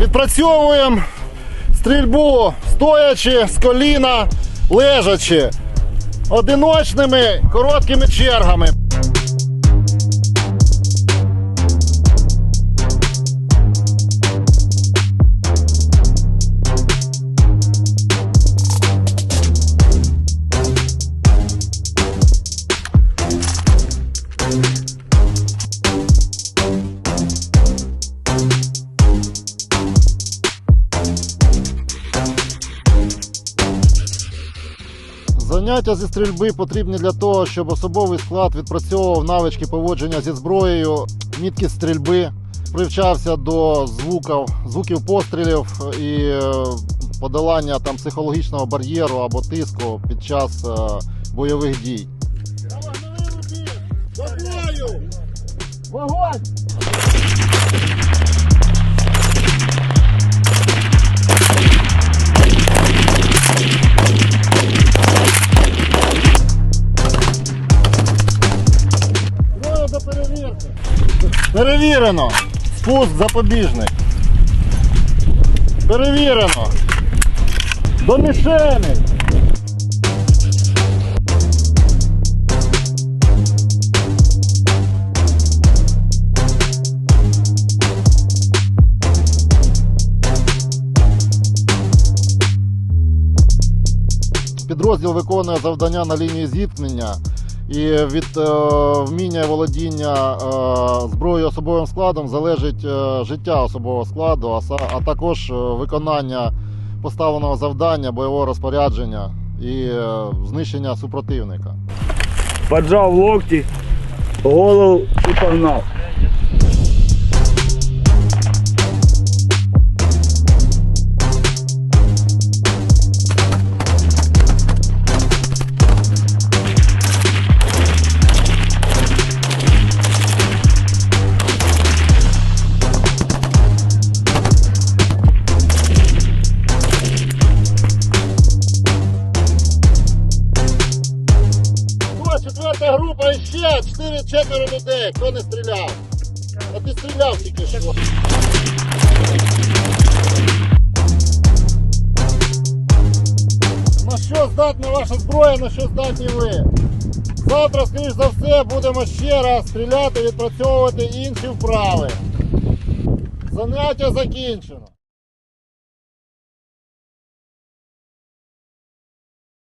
Відпрацьовуємо стрільбу стоячи з коліна, лежачи, одиночними короткими чергами. Заняття зі стрільби потрібні для того, щоб особовий склад відпрацьовував навички поводження зі зброєю, міткість стрільби, привчався до звуків, звуків пострілів і е, подолання там психологічного бар'єру або тиску під час е, бойових дій. Вогонь! Перевірено. Спуск запобіжний. Перевірено. До мішени. Підрозділ виконує завдання на лінії зіткнення і від е, вміння володіння е, зброєю особовим складом залежить е, життя особового складу, а, а також е, виконання поставленого завдання, бойового розпорядження і е, знищення супротивника. Поджав локті, голову і погнав. О, четверта група і ще чотири четверо людей. Хто не стріляв? А ти стріляв тільки що. На що здатна ваша зброя, на що здатні ви? Завтра, скоріш за все, будемо ще раз стріляти, відпрацьовувати інші вправи. Заняття закінчено.